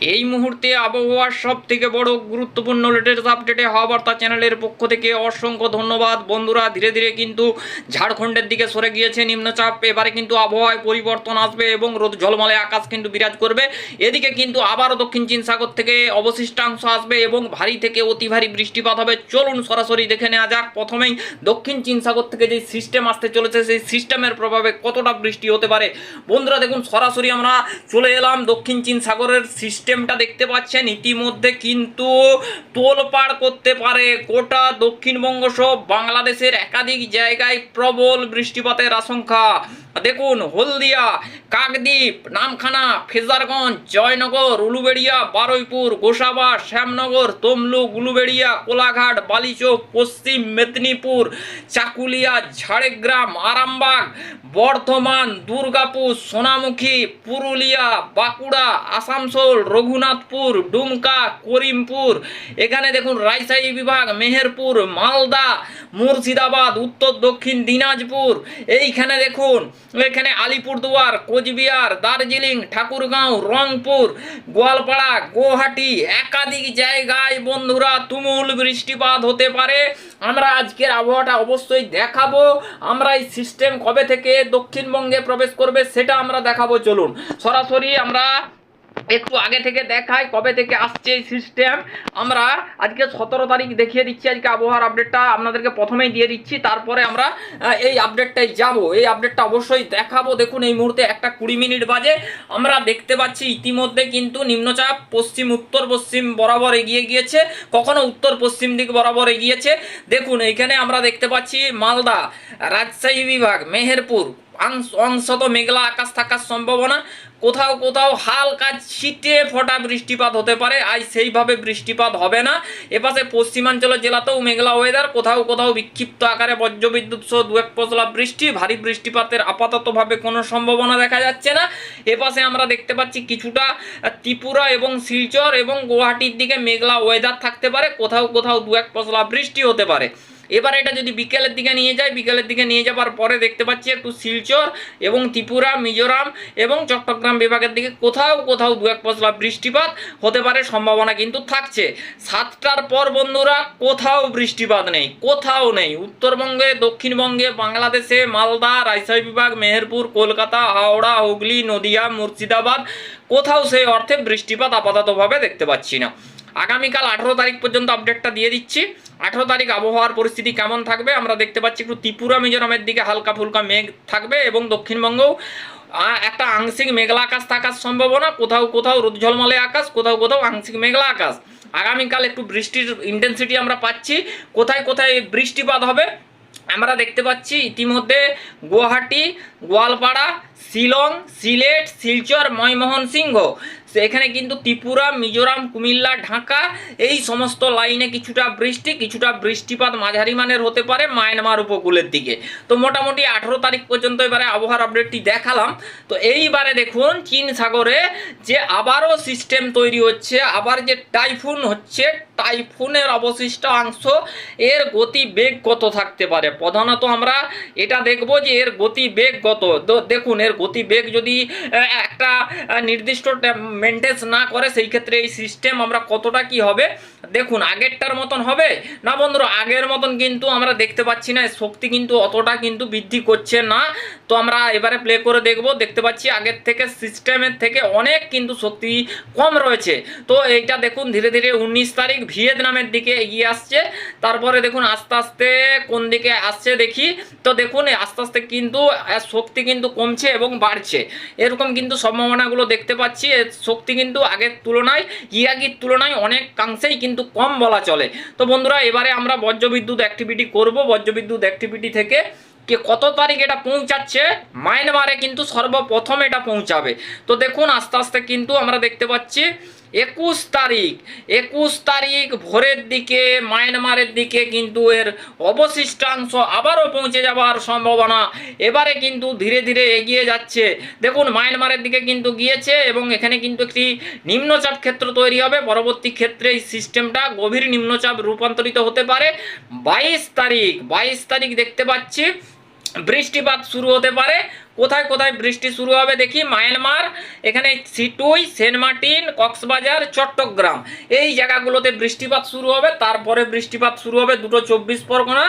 এই মুহূর্তে আবহাওয়ার সব থেকে বড় গুরুত্বপূর্ণ লেটেস্ট আপডেটে হওয়া বার্তা চ্যানেলের পক্ষ থেকে অসংখ্য ধন্যবাদ। বন্ধুরা, ধীরে ধীরে কিন্তু ঝাড়খণ্ডের দিকে সরে গিয়েছে নিম্নচাপ। এবারে কিন্তু আবহাওয়ায় পরিবর্তন আসবে এবং রোদ ঝলমলে আকাশ কিন্তু বিরাজ করবে। এদিকে কিন্তু আবারও দক্ষিণ চীন সাগর থেকে অবশিষ্টাংশ আসবে এবং ভারী থেকে অতি ভারী বৃষ্টিপাত হবে। চলুন সরাসরি দেখে নেওয়া যাক। প্রথমেই দক্ষিণ চীন সাগর থেকে যে সিস্টেম আসতে চলেছে, সেই সিস্টেমের প্রভাবে কতটা বৃষ্টি হতে পারে? বন্ধুরা, দেখুন, সরাসরি আমরা চলে এলাম দক্ষিণ চীন সাগরের সিস্টেমটা দেখতে পাচ্ছেন, ইতিমধ্যে কিন্তু তোলপাড় করতে পারে গোটা দক্ষিণবঙ্গ সহ বাংলাদেশের একাধিক জায়গায় প্রবল বৃষ্টিপাতের আশঙ্কা। দেখুন, হলদিয়া কাকদ্বীপ, নামখানা, ফেজারগঞ্জ, জয়নগর, উলুবেড়িয়া, বারুইপুর, গোসাবা, শ্যামনগর, তমলুক, উলুবেড়িয়া, কোলাঘাট, বালিচক, পশ্চিম মেদিনীপুর, চাকুলিয়া, ঝাড়গ্রাম, আরামবাগ, বর্ধমান, দুর্গাপুর, সোনামুখী, পুরুলিয়া, বাঁকুড়া, আসানসোল, রঘুনাথপুর, ডুমকা, করিমপুর। এখানে দেখুন রাজশাহী বিভাগ, মেহেরপুর, মালদা মুর্শিদাবাদ, উত্তর, দক্ষিণ, দিনাজপুর। এইখানে দেখুন, এখানে আলিপুরদুয়ার, কোচবিহার, দার্জিলিং, ঠাকুরগাঁও, রংপুর, গোয়ালপাড়া, গুয়াহাটি। একাধিক জায়গায় বন্ধুরা তুমুল বৃষ্টিপাত হতে পারে। আমরা আজকের আবহাওয়াটা অবশ্যই দেখাবো। আমরা এই সিস্টেম কবে থেকে দক্ষিণবঙ্গে প্রবেশ করবে সেটা আমরা দেখাবো। চলুন, সরাসরি আমরা একটু আগে থেকে দেখায় কবে থেকে আসছে এই সিস্টেম আমরা আজকে সতেরো তারিখ দেখিয়ে দিচ্ছি আজকে আবহাওয়ার আপডেটটা আপনাদেরকে প্রথমেই দিয়ে দিচ্ছি, তারপরে আমরা এই আপডেটটাই যাব। এই আপডেটটা অবশ্যই দেখাবো। দেখুন, এই মুহূর্তে একটা কুড়ি মিনিট বাজে। আমরা দেখতে পাচ্ছি ইতিমধ্যে কিন্তু নিম্নচাপ পশ্চিম, উত্তর পশ্চিম বরাবর এগিয়ে গিয়েছে। কখনো উত্তর পশ্চিম দিক বরাবর এগিয়েছে। দেখুন, এইখানে আমরা দেখতে পাচ্ছি মালদা রাজশাহী বিভাগ, মেহেরপুর অংশত মেঘলা আকাশ থাকার সম্ভাবনা। কোথাও কোথাও হালকা ছিটে ফোটা বৃষ্টিপাত হতে পারে, আজ সেইভাবে বৃষ্টিপাত হবে না। এপাশে পশ্চিমাঞ্চলের জেলাতেও মেঘলা ওয়েদার কোথাও কোথাও বিক্ষিপ্ত আকারে বজ্রবিদ্যুৎ সহ দু এক পশলা বৃষ্টি, ভারী বৃষ্টিপাতের আপাততভাবে কোনো সম্ভাবনা দেখা যাচ্ছে না। এপাশে আমরা দেখতে পাচ্ছি কিছুটা ত্রিপুরা এবং শিলচর এবং গুয়াহাটির দিকে মেঘলা ওয়েদার থাকতে পারে, কোথাও কোথাও দু এক পশলা বৃষ্টি হতে পারে। এবার এটা যদি বিকেলের দিকে নিয়ে যায়, বিকেলের দিকে নিয়ে যাবার পরে দেখতে পাচ্ছি একটু শিলচর এবং ত্রিপুরা, মিজোরাম এবং চট্টগ্রাম বিভাগের দিকে কোথাও কোথাও দু এক পশলা বৃষ্টিপাত হতে পারে, সম্ভাবনা কিন্তু থাকছে। সাতটার পর বন্ধুরা কোথাও বৃষ্টিপাত নেই, কোথাও নেই। উত্তরবঙ্গে, দক্ষিণবঙ্গে, বাংলাদেশে, মালদা, রাজশাহী বিভাগ, মেহেরপুর, কলকাতা, হাওড়া, হুগলি, নদিয়া, মুর্শিদাবাদ কোথাও সেই অর্থে বৃষ্টিপাত আপাততভাবে দেখতে পাচ্ছি না। আগামীকাল আঠেরো তারিখ পর্যন্ত আপডেটটা দিয়ে দিচ্ছি। আঠেরো তারিখ আবহাওয়ার পরিস্থিতি কেমন থাকবে? আমরা দেখতে পাচ্ছি একটু ত্রিপুরা, মিজোরামের দিকে হালকা ফুলকা মেঘ থাকবে এবং দক্ষিণবঙ্গেও একটা আংশিক মেঘলা আকাশ থাকার সম্ভাবনা। কোথাও কোথাও রোদ ঝলমলে আকাশ, কোথাও কোথাও আংশিক মেঘলা আকাশ। আগামীকাল একটু বৃষ্টির ইন্টেন্সিটি আমরা পাচ্ছি। কোথায় কোথায় বৃষ্টিপাত হবে? আমরা দেখতে পাচ্ছি ইতিমধ্যে গুয়াহাটি, গোয়ালপাড়া, শিলং, সিলেট, শিলচর ময়মোহন সিংহ এখানে কিন্তু ত্রিপুরা, মিজোরাম, কুমিল্লা, ঢাকা এই সমস্ত লাইনে কিছুটা বৃষ্টি, কিছুটা বৃষ্টিপাত মাঝারি মানের হতে পারে মায়ানমার উপকূলের দিকে। তো মোটামুটি আঠেরো তারিখ পর্যন্ত এবারে আবহাওয়ার আপডেটটি দেখালাম। তো এইবারে দেখুন চীন সাগরে যে আবারও সিস্টেম তৈরি হচ্ছে, আবার যে টাইফুন হচ্ছে টাইফুনের অবশিষ্ট অংশ, এর গতি বেগ কত থাকতে পারে? প্রধানত আমরা এটা দেখব যে এর গতি বেগ কত। দেখুন, এর গতি বেগ যদি একটা নির্দিষ্ট মেনটেন্স না করে, সেই ক্ষেত্রে এই সিস্টেম আমরা কতটা কি হবে? দেখুন, আগেরটার মতন হবে? না বন্ধুরা, আগের মতন কিন্তু আমরা দেখতে পাচ্ছি না শক্তি কিন্তু অতটা কিন্তু বৃদ্ধি করছে না। তো আমরা এবারে প্লে করে দেখব। দেখতে পাচ্ছি আগের থেকে সিস্টেমের থেকে অনেক কিন্তু শক্তি কম রয়েছে। তো এইটা দেখুন, ধীরে ধীরে উনিশ তারিখ ভিয়েতনামের দিকে এগিয়ে আসছে। তারপরে দেখুন আস্তে আস্তে কোন দিকে আসছে দেখি। তো দেখুন, আস্তে আস্তে কিন্তু শক্তি কিন্তু কমছে এবং বাড়ছে। এরকম কিন্তু সম্ভাবনাগুলো দেখতে পাচ্ছি। শক্তি কিন্তু আগের তুলনায় ইয়াগির তুলনায় অনেকাংশেই কিন্তু কম বলা চলে। তো বন্ধুরা, এবারে আমরা বজ্রবিদ্যুৎ অ্যাক্টিভিটি করব। বজ্রবিদ্যুৎ অ্যাক্টিভিটি থেকে কে কত তারিখ এটা পৌঁছাচ্ছে? মায়ানমারে কিন্তু সর্বপ্রথম এটা পৌঁছাবে। তো দেখুন, আস্তে আস্তে কিন্তু আমরা দেখতে পাচ্ছি, একুশ তারিখ একুশ তারিখ ভোরের দিকে মায়ানমারের দিকে কিন্তু এর অবশিষ্টাংশ আবারও পৌঁছে যাওয়ার সম্ভাবনা এবারে কিন্তু ধীরে ধীরে এগিয়ে যাচ্ছে। দেখুন মায়ানমারের দিকে কিন্তু গিয়েছে এবং এখানে কিন্তু একটি নিম্নচাপ ক্ষেত্র তৈরি হবে। পরবর্তী ক্ষেত্রে এই সিস্টেমটা গভীর নিম্নচাপ রূপান্তরিত হতে পারে। বাইশ তারিখ বাইশ তারিখ দেখতে পাচ্ছি বৃষ্টিপাত শুরু হতে পারে। কোথায় কোথায় বৃষ্টি শুরু হবে দেখি, মায়ানমার, এখানে Sittwe, saint Martin, Cox's Bazar, Chattogram. এই জায়গাগুলোতে বৃষ্টিপাত শুরু হবে, তারপরে বৃষ্টিপাত শুরু হবে দুটো চব্বিশ পরগনা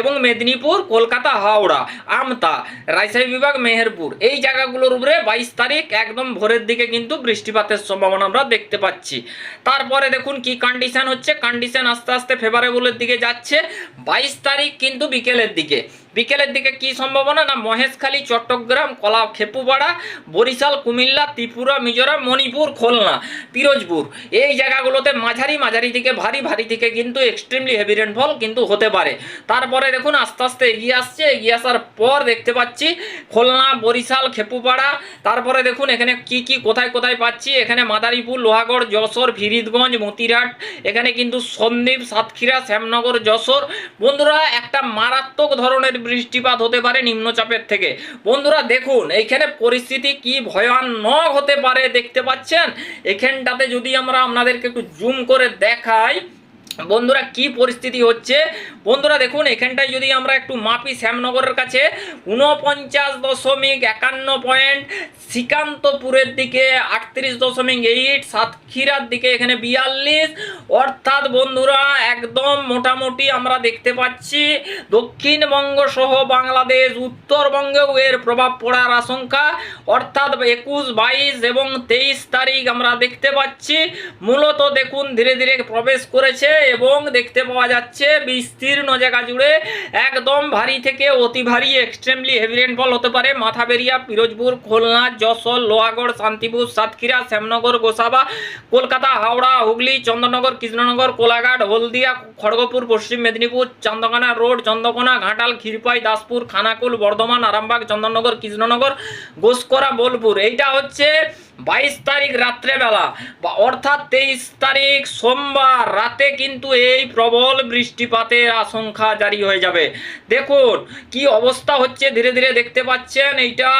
এবং মেদিনীপুর, কলকাতা, হাওড়া, আমতা, রাজশাহী বিভাগ, মেহেরপুর। এই জায়গাগুলোর উপরে বাইশ তারিখ একদম ভোরের দিকে কিন্তু বৃষ্টিপাতের সম্ভাবনা আমরা দেখতে পাচ্ছি। তারপরে দেখুন কি কন্ডিশন হচ্ছে। কন্ডিশন আস্তে আস্তে ফেভারেবলের দিকে যাচ্ছে। বাইশ তারিখ কিন্তু বিকেলের দিকে। বিকেলের দিকে কি সম্ভাবনা? না, মহেশখালী, চট্টগ্রাম, কলা, খেপুপাড়া, বরিশাল, কুমিল্লা, ত্রিপুরা, মিজোরাম, মণিপুর, খুলনা, পিরোজপুর। এই জায়গাগুলোতে মাঝারি মাঝারি থেকে ভারী ভারী থেকে কিন্তু এক্সট্রিমলি হেভি রেনফল কিন্তু হতে পারে। তারপরে দেখুন, আস্তে আস্তে এগিয়ে আসছে। এগিয়ে আসার পর দেখতে পাচ্ছি খুলনা, বরিশাল, খেপুপাড়া। তারপরে দেখুন, এখানে কি কি, কোথায় কোথায় পাচ্ছি? এখানে মাদারীপুর, লোহাগড়, যশোর, ফিরিদগঞ্জ মতিরাট এখানে কিন্তু সন্দ্বীপ, সাতক্ষীরা, শ্যামনগর, যশোর। বন্ধুরা, একটা মারাত্মক ধরনের বৃষ্টিপাত হতে পারে নিম্নচাপের থেকে। বন্ধুরা, দেখুন, এইখানে পরিস্থিতি কি ভয়ানক হতে পারে দেখতে পাচ্ছেন? এখানটাতে যদি আমরা আপনাদেরকে একটু জুম করে দেখাই বন্ধুরা, কি পরিস্থিতি হচ্ছে? বন্ধুরা, দেখুন, এখানটায় যদি আমরা একটু মাপি শ্যামনগরের কাছে উনপঞ্চাশ দশমিক একান্ন পয়েন্ট, শ্রীকান্তপুরের দিকে আটত্রিশ দশমিক এইট সাতক্ষীরার দিকে এখানে বিয়াল্লিশ। অর্থাৎ বন্ধুরা, একদম মোটামুটি আমরা দেখতে পাচ্ছি, দক্ষিণবঙ্গ সহ বাংলাদেশ, উত্তরবঙ্গেও এর প্রভাব পড়ার আশঙ্কা। অর্থাৎ একুশ, বাইশ এবং তেইশ তারিখ আমরা দেখতে পাচ্ছি। মূলত দেখুন, ধীরে ধীরে প্রবেশ করেছে এবং দেখতে পাওয়া যাচ্ছে বিস্তীর্ণ জায়গা জুড়ে একদম ভারী থেকে অতি ভারী এক্সট্রিমলি হেভি রেনফল হতে পারে। মাথাবেরিয়া, পিরোজপুর, খুলনা, যশোর, লোহাগড়, শান্তিপুর, সাতক্ষীরা, শ্যামনগর, গোসাবা, কলকাতা, হাওড়া, হুগলি, চন্দ্রনগর, কৃষ্ণনগর, কোলাঘাট, হলদিয়া, খড়গপুর, পশ্চিম মেদিনীপুর চন্দ্রকোনা রোড, চন্দ্রকোনা, ঘাটাল, ক্ষীরপাই, দাসপুর, খানাকুল, বর্ধমান, আরামবাগ চন্দননগর কৃষ্ণনগর গোসকরা বোলপুর। এইটা হচ্ছে বাইশ তারিখ রাত্রেবেলা বা অর্থাৎ তেইশ তারিখ সোমবার রাতে কিন্তু এই প্রবল বৃষ্টিপাতের আশঙ্কা জারি হয়ে যাবে। দেখুন কি অবস্থা হচ্ছে, ধীরে ধীরে দেখতে পাচ্ছেন, এইটা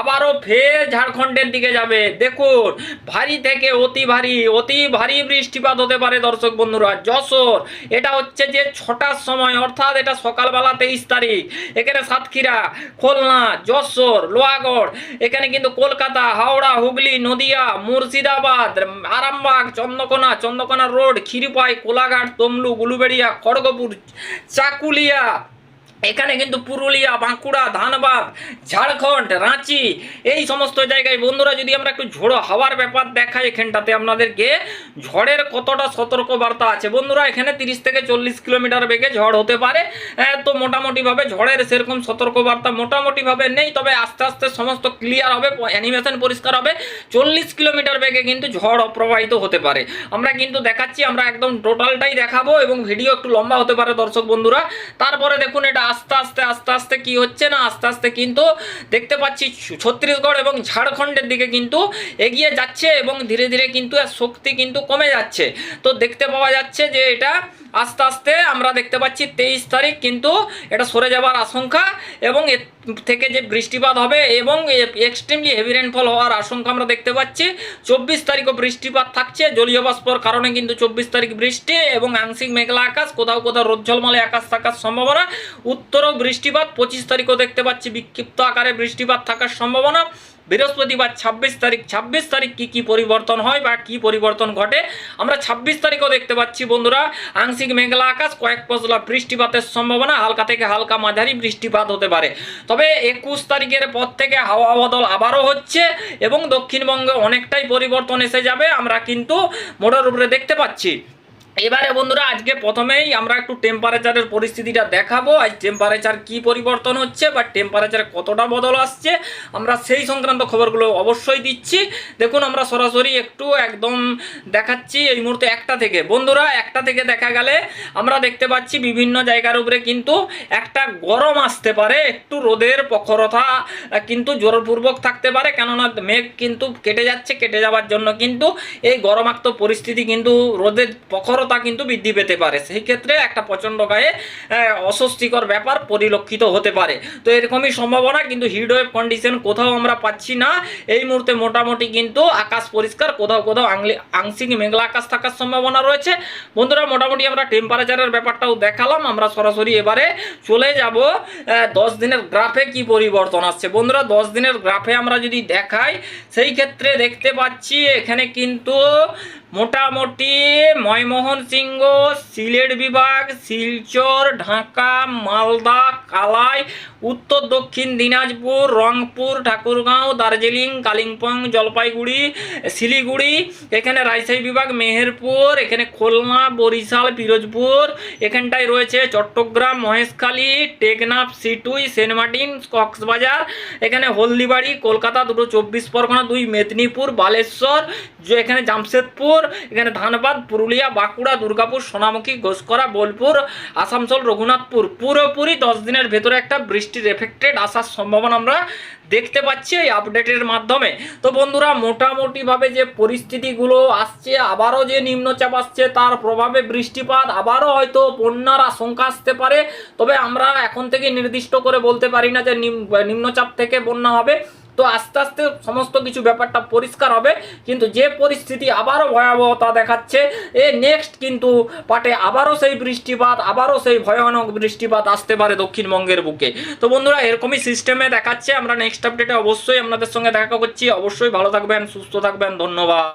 আবারও ফের ঝাড়খণ্ডের দিকে যাবে। দেখুন, ভারী থেকে অতি ভারী অতি ভারী বৃষ্টিপাত হতে পারে দর্শক বন্ধুরা। যশোর, এটা হচ্ছে যে ছটার সময়, অর্থাৎ এটা সকালবেলা তেইশ তারিখ। এখানে সাতক্ষীরা, খুলনা, যশোর, লোহাগড়, এখানে কিন্তু কলকাতা, হাওড়া, হুগলি নদিয়া মুর্শিদাবাদ আরামবাগ চন্দ্রকোনা চন্দ্রকোনা রোড ক্ষীরপাই কোলাঘাট তমলু গুলুবেড়িয়া খড়গপুর চাকুলিয়া এখানে কিন্তু পুরুলিয়া, বাঁকুড়া, ধানবাদ, ঝাড়খণ্ড, রাঁচি, এই সমস্ত জায়গায় বন্ধুরা যদি আমরা একটু ঝোড়ো হাওয়ার ব্যাপার দেখাই এখানটাতে, আপনাদেরকে ঝড়ের কতটা সতর্ক বার্তা আছে। বন্ধুরা, এখানে তিরিশ থেকে চল্লিশ কিলোমিটার বেগে ঝড় হতে পারে। তো মোটামুটিভাবে ঝড়ের সেরকম সতর্ক বার্তা মোটামুটিভাবে নেই, তবে আস্তে আস্তে সমস্ত ক্লিয়ার হবে অ্যানিমেশন পরিষ্কার হবে। চল্লিশ কিলোমিটার বেগে কিন্তু ঝড় অপ্রবাহিত হতে পারে। আমরা কিন্তু দেখাচ্ছি, আমরা একদম টোটালটাই দেখাবো এবং ভিডিও একটু লম্বা হতে পারে দর্শক বন্ধুরা। তারপরে দেখুন, এটা আস্তে আস্তে আস্তে আস্তে কি হচ্ছে না? আস্তে আস্তে কিন্তু দেখতে পাচ্ছি ছত্তিশগড় এবং ঝাড়খণ্ডের দিকে কিন্তু এগিয়ে যাচ্ছে এবং ধীরে ধীরে কিন্তু শক্তি কিন্তু কমে যাচ্ছে। তো দেখতে পাওয়া যাচ্ছে যে এটা আস্তে আস্তে আমরা দেখতে পাচ্ছি তেইশ তারিখ কিন্তু এটা সরে যাওয়ার আশঙ্কা এবং এর থেকে যে বৃষ্টিপাত হবে এবং এক্সট্রিমলি হেভি রেনফল হওয়ার আশঙ্কা আমরা দেখতে পাচ্ছি। চব্বিশ তারিখও বৃষ্টিপাত থাকছে, জলীয় বাষ্পর কারণে কিন্তু চব্বিশ তারিখ বৃষ্টি এবং আংশিক মেঘলা আকাশ, কোথাও কোথাও রোদ ঝলমলে আকাশ থাকার সম্ভাবনা। উত্তরও বৃষ্টিপাত, পঁচিশ তারিখও দেখতে পাচ্ছি বিক্ষিপ্ত আকারে বৃষ্টিপাত থাকার সম্ভাবনা। বৃহস্পতিবার ছাব্বিশ তারিখ ছাব্বিশ তারিখ কি কি পরিবর্তন হয় বা কি পরিবর্তন ঘটে? আমরা ছাব্বিশ তারিখও দেখতে পাচ্ছি বন্ধুরা, আংশিক মেঘলা আকাশ, কয়েক পশলা বৃষ্টিপাতের সম্ভাবনা, হালকা থেকে হালকা মাঝারি বৃষ্টিপাত হতে পারে। তবে একুশ তারিখের পর থেকে হাওয়া বদল আবারও হচ্ছে এবং দক্ষিণবঙ্গে অনেকটাই পরিবর্তন এসে যাবে, আমরা কিন্তু মোটর উপরে দেখতে পাচ্ছি। এবারে বন্ধুরা, আজকে প্রথমেই আমরা একটু টেম্পারেচারের পরিস্থিতিটা দেখাবো। আজ টেম্পারেচার কি পরিবর্তন হচ্ছে বা টেম্পারেচার কতটা বদল আসছে, আমরা সেই সংক্রান্ত খবরগুলো অবশ্যই দিচ্ছি। দেখুন, আমরা সরাসরি একটু একদম দেখাচ্ছি এই মুহূর্তে একটা থেকে। বন্ধুরা, একটা থেকে দেখা গেলে আমরা দেখতে পাচ্ছি বিভিন্ন জায়গার উপরে কিন্তু একটা গরম আসতে পারে, একটু রোদের প্রখরতা কিন্তু জোরপূর্বক থাকতে পারে। কেননা, মেঘ কিন্তু কেটে যাচ্ছে, কেটে যাওয়ার জন্য কিন্তু এই গরমাক্ত পরিস্থিতি কিন্তু রোদের প্রখরতা উর্বরতা কিন্তু বৃদ্ধি পেতে পারে। সেই ক্ষেত্রে একটা প্রচণ্ড গায়ে অস্বস্তিকর ব্যাপার পরিলক্ষিত হতে পারে। তো এরকমই সম্ভাবনা, কিন্তু হিটওয়েভ কন্ডিশন কোথাও আমরা পাচ্ছি না। এই মুহূর্তে মোটামুটি কিন্তু আকাশ পরিষ্কার, কোথাও কোথাও আংলি, আংশিক মেঘলা আকাশ থাকার সম্ভাবনা রয়েছে। বন্ধুরা, মোটামুটি আমরা টেম্পারেচারের ব্যাপারটাও দেখালাম। আমরা সরাসরি এবারে চলে যাব দশ দিনের গ্রাফে কি পরিবর্তন আসছে। বন্ধুরা, দশ দিনের গ্রাফে আমরা যদি দেখাই, সেই ক্ষেত্রে দেখতে পাচ্ছি এখানে কিন্তু মোটামুটি ময়মোহন সিংহ সিলেট বিভাগ শিলচর ঢাকা মালদা কালাই উত্তর দক্ষিণ দিনাজপুর, রংপুর, ঠাকুরগাঁও, দার্জিলিং, কালিম্পং, জলপাইগুড়ি, শিলিগুড়ি, এখানে রাজশাহী বিভাগ, মেহেরপুর, এখানে খুলনা, বরিশাল, পিরোজপুর, এখানটায় রয়েছে Chattogram, Maheshkhali, Teknaf, Sittwe, saint Martin, Cox's Bazar, এখানে হলদিবাড়ি, কলকাতা দুটো চব্বিশ পরগনা, দুই মেদিনীপুর, বালেশ্বর এখানে জামশেদপুর, এখানে ধানবাদ, পুরুলিয়া, বাঁকুড়া, দুর্গাপুর, সোনামুখী, ঘোষকরা, বোলপুর, আসানসোল, রঘুনাথপুর, পুরোপুরি দশ দিনের ভেতরে একটা বৃষ্টির এফেক্টেড আসার সম্ভাবনা আমরা দেখতে পাচ্ছি এই আপডেটের মাধ্যমে। তো বন্ধুরা, মোটামুটিভাবে যে পরিস্থিতিগুলো আসছে, আবারও যে নিম্নচাপ আসছে, তার প্রভাবে বৃষ্টিপাত, আবারও হয়তো বন্যার আশঙ্কা আসতে পারে। তবে আমরা এখন থেকে নির্দিষ্ট করে বলতে পারি না যে নিম- নিম্নচাপ থেকে বন্যা হবে। তো আস্তে আস্তে সমস্ত কিছু ব্যাপারটা পরিষ্কার হবে। কিন্তু যে পরিস্থিতি আবারও ভয়াবহতা দেখাচ্ছে, এ নেক্সট কিন্তু পাটে আবারও সেই বৃষ্টিপাত, আবারও সেই ভয়ানক বৃষ্টিপাত আসতে পারে দক্ষিণবঙ্গের বুকে। তো বন্ধুরা, এরকমই সিস্টেমে দেখাচ্ছে। আমরা নেক্সট আপডেটে অবশ্যই আপনাদের সঙ্গে দেখা করছি। অবশ্যই ভালো থাকবেন, সুস্থ থাকবেন। ধন্যবাদ।